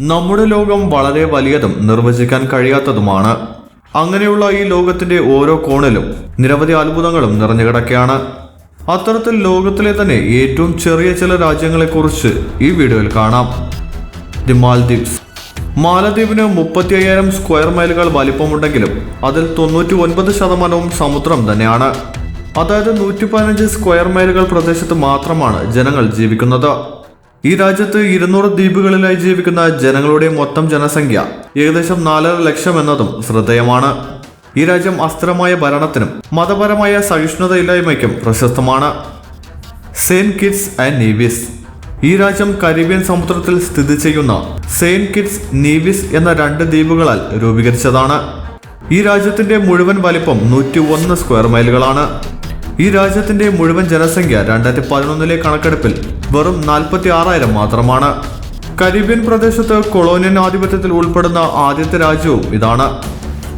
നമ്മുടെ ലോകം വളരെ വലിയതും നിർവചിക്കാൻ കഴിയാത്തതുമാണ്. അങ്ങനെയുള്ള ഈ ലോകത്തിന്റെ ഓരോ കോണിലും നിരവധി അത്ഭുതങ്ങളും നിറഞ്ഞു കിടക്കുകയാണ് അത്തരത്തിൽ ലോകത്തിലെ തന്നെ ഏറ്റവും ചെറിയ ചില രാജ്യങ്ങളെക്കുറിച്ച് ഈ വീഡിയോയിൽ കാണാം. The Maldives. മാലദ്വീപിന് മുപ്പത്തി അയ്യായിരം സ്ക്വയർ മൈലുകൾ വലിപ്പമുണ്ടെങ്കിലും അതിൽ തൊണ്ണൂറ്റി ഒൻപത് ശതമാനവും സമുദ്രം തന്നെയാണ്. അതായത് നൂറ്റി പതിനഞ്ച് സ്ക്വയർ മൈലുകൾ പ്രദേശത്ത് മാത്രമാണ് ജനങ്ങൾ ജീവിക്കുന്നത്. ഈ രാജ്യത്ത് ഇരുന്നൂറ് ദ്വീപുകളിലായി ജീവിക്കുന്ന ജനങ്ങളുടെ മൊത്തം ജനസംഖ്യ ഏകദേശം നാലര ലക്ഷം എന്നതും ശ്രദ്ധേയമാണ് ഈ രാജ്യം അസ്ഥിരമായ ഭരണത്തിനും മതപരമായ സഹിഷ്ണുതയില്ലായ്മയ്ക്കും പ്രശസ്തമാണ്. Saint Kitts and Nevis. ഈ രാജ്യം കരീബിയൻ സമുദ്രത്തിൽ സ്ഥിതി ചെയ്യുന്ന സെയിന്റ് കിറ്റ്സ് നീവിസ് എന്ന രണ്ട് ദ്വീപുകളാൽ രൂപീകരിച്ചതാണ്. ഈ രാജ്യത്തിന്റെ മുഴുവൻ വലിപ്പം നൂറ്റി ഒന്ന് സ്ക്വയർ മൈലുകളാണ്. ഈ രാജ്യത്തിന്റെ മുഴുവൻ ജനസംഖ്യ രണ്ടായിരത്തി പതിനൊന്നിലെ കണക്കെടുപ്പിൽ വെറും നാൽപ്പത്തി ആറായിരം മാത്രമാണ്. കരീബിയൻ പ്രദേശത്ത് കൊളോണിയൻ ആധിപത്യത്തിൽ ഉൾപ്പെടുന്ന ആദ്യത്തെ രാജ്യവും ഇതാണ്.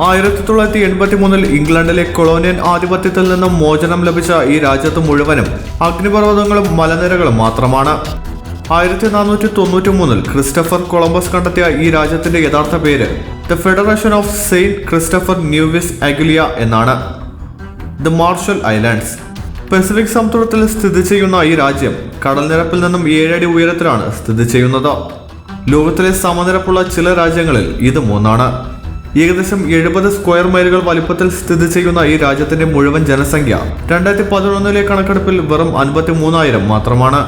ആയിരത്തി തൊള്ളായിരത്തി എൺപത്തി മൂന്നിൽ ഇംഗ്ലണ്ടിലെ കൊളോണിയൻ ആധിപത്യത്തിൽ നിന്നും മോചനം ലഭിച്ച ഈ രാജ്യത്ത് മുഴുവനും അഗ്നിപർവതങ്ങളും മലനിരകളും മാത്രമാണ്. ആയിരത്തി നാനൂറ്റി തൊണ്ണൂറ്റി മൂന്നിൽ ക്രിസ്റ്റഫർ കൊളംബസ് കണ്ടെത്തിയ ഈ രാജ്യത്തിന്റെ യഥാർത്ഥ പേര് the federation of Saint Christopher Nevis Anguilla എന്നാണ്. The marshal islands. പസഫിക് സമുദ്രത്തിൽ സ്ഥിതി ചെയ്യുന്ന ഈ രാജ്യം കടൽനിരപ്പിൽ നിന്നും ഏഴടി ഉയരത്തിലാണ് സ്ഥിതി ചെയ്യുന്നത്. ലോകത്തിലെ സമനിരപ്പുള്ള ചില രാജ്യങ്ങളിൽ ഇത് മൂന്നാണ് ഏകദേശം എഴുപത് സ്ക്വയർ മൈലുകൾ വലിപ്പത്തിൽ സ്ഥിതി ചെയ്യുന്ന ഈ രാജ്യത്തിന്റെ മുഴുവൻ ജനസംഖ്യ രണ്ടായിരത്തി പതിനൊന്നിലെ കണക്കെടുപ്പിൽ വെറും അൻപത്തി മൂന്നായിരം മാത്രമാണ്.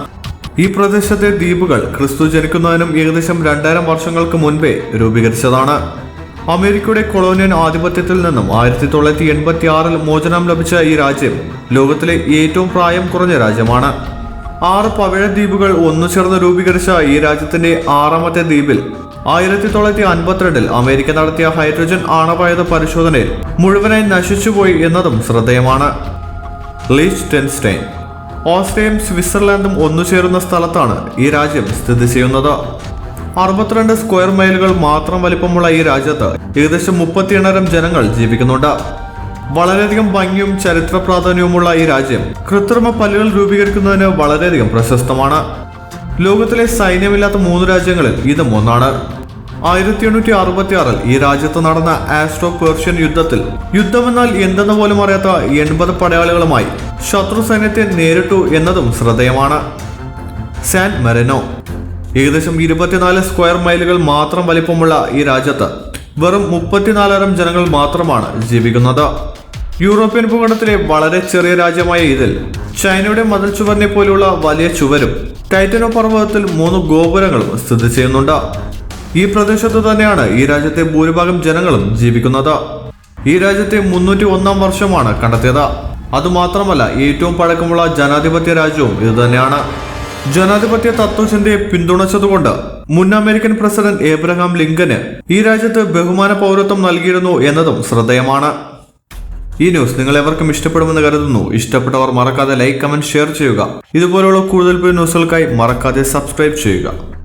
ഈ പ്രദേശത്തെ ദ്വീപുകൾ ക്രിസ്തു ജനിക്കുന്നതിനും ഏകദേശം രണ്ടായിരം വർഷങ്ങൾക്ക് മുൻപേ രൂപീകരിച്ചതാണ്. അമേരിക്കയുടെ കൊളോണിയൻ ആധിപത്യത്തിൽ നിന്നും ആയിരത്തി തൊള്ളായിരത്തി എൺപത്തി ആറിൽ മോചനം ലഭിച്ച ഈ രാജ്യം ലോകത്തിലെ ഏറ്റവും പ്രായം കുറഞ്ഞ രാജ്യമാണ്. ആറ് പവിഴ ദ്വീപുകൾ ഒന്നു ചേർന്ന് രൂപീകരിച്ച ഈ രാജ്യത്തിന്റെ ആറാമത്തെ ദ്വീപിൽ ആയിരത്തി തൊള്ളായിരത്തി അൻപത്തിരണ്ടിൽ അമേരിക്ക നടത്തിയ ഹൈഡ്രജൻ ആണവായുധ പരിശോധനയിൽ മുഴുവനായി നശിച്ചുപോയി എന്നതും ശ്രദ്ധേയമാണ്. ലീച്ച്ടെൻസ്റ്റൈൻ ഓസ്ട്രിയയും സ്വിറ്റ്സർലാൻഡും ഒന്നു ചേരുന്ന സ്ഥലത്താണ് ഈ രാജ്യം സ്ഥിതി ചെയ്യുന്നത്. അറുപത്തിരണ്ട് സ്ക്വയർ മൈലുകൾ മാത്രം വലിപ്പമുള്ള ഈ രാജ്യത്ത് ഏകദേശം മുപ്പത്തി എണ്ണായിരം ജനങ്ങൾ ജീവിക്കുന്നുണ്ട്. വളരെയധികം ഭംഗിയും ചരിത്ര പ്രാധാന്യവുമുള്ള ഈ രാജ്യം കൃത്രിമ പല്ലുകൾ രൂപീകരിക്കുന്നതിന് വളരെയധികം പ്രശസ്തമാണ്. ലോകത്തിലെ സൈന്യമില്ലാത്ത മൂന്ന് രാജ്യങ്ങളിൽ ഇതും ഒന്നാണ്. ആയിരത്തി എണ്ണൂറ്റി അറുപത്തി ആറിൽ ഈ രാജ്യത്ത് നടന്ന ആസ്ട്രോ പേർഷ്യൻ യുദ്ധത്തിൽ യുദ്ധമെന്നാൽ എന്തെന്ന് പോലും അറിയാത്ത എൺപത് പടയാളികളുമായി ശത്രു സൈന്യത്തെ നേരിട്ടു എന്നതും ശ്രദ്ധേയമാണ്. San Marino. ഏകദേശം ഇരുപത്തിനാല് സ്ക്വയർ മൈലുകൾ മാത്രം വലിപ്പമുള്ള ഈ രാജ്യത്ത് വെറും മുപ്പത്തിനാലായിരം ജനങ്ങൾ മാത്രമാണ് ജീവിക്കുന്നത്. യൂറോപ്യൻ ഭൂഖണ്ഡത്തിലെ വളരെ ചെറിയ രാജ്യമായ ഇതിൽ ചൈനയുടെ മതിൽ ചുവരിനെ പോലെയുള്ള വലിയ ചുവരും ടൈറ്റനോ പർവതത്തിൽ മൂന്ന് ഗോപുരങ്ങളും സ്ഥിതി ചെയ്യുന്നുണ്ട്. ഈ പ്രദേശത്ത് തന്നെയാണ് ഈ രാജ്യത്തെ ഭൂരിഭാഗം ജനങ്ങളും ജീവിക്കുന്നത്. ഈ രാജ്യത്തെ മുന്നൂറ്റി ഒന്നാം വർഷമാണ് കണ്ടെത്തിയത്. അതുമാത്രമല്ല ഏറ്റവും പഴക്കമുള്ള ജനാധിപത്യ രാജ്യവും ഇതുതന്നെയാണ് ജനാധിപത്യ തത്വചിന്തയെ പിന്തുണച്ചതുകൊണ്ട് മുൻ അമേരിക്കൻ പ്രസിഡന്റ് ഏബ്രഹാം ലിങ്കന് ഈ രാജ്യത്ത് ബഹുമാന പൗരത്വം നൽകിയിരുന്നു എന്നതും ശ്രദ്ധേയമാണ്. ഈ ന്യൂസ് നിങ്ങൾ എവർക്കും ഇഷ്ടപ്പെടുമെന്ന് കരുതുന്നു. ഇഷ്ടപ്പെട്ടവർ മറക്കാതെ ലൈക്ക് കമന്റ് ഷെയർ ചെയ്യുക. ഇതുപോലുള്ള കൂടുതൽ ന്യൂസുകൾക്കായി മറക്കാതെ സബ്സ്ക്രൈബ് ചെയ്യുക.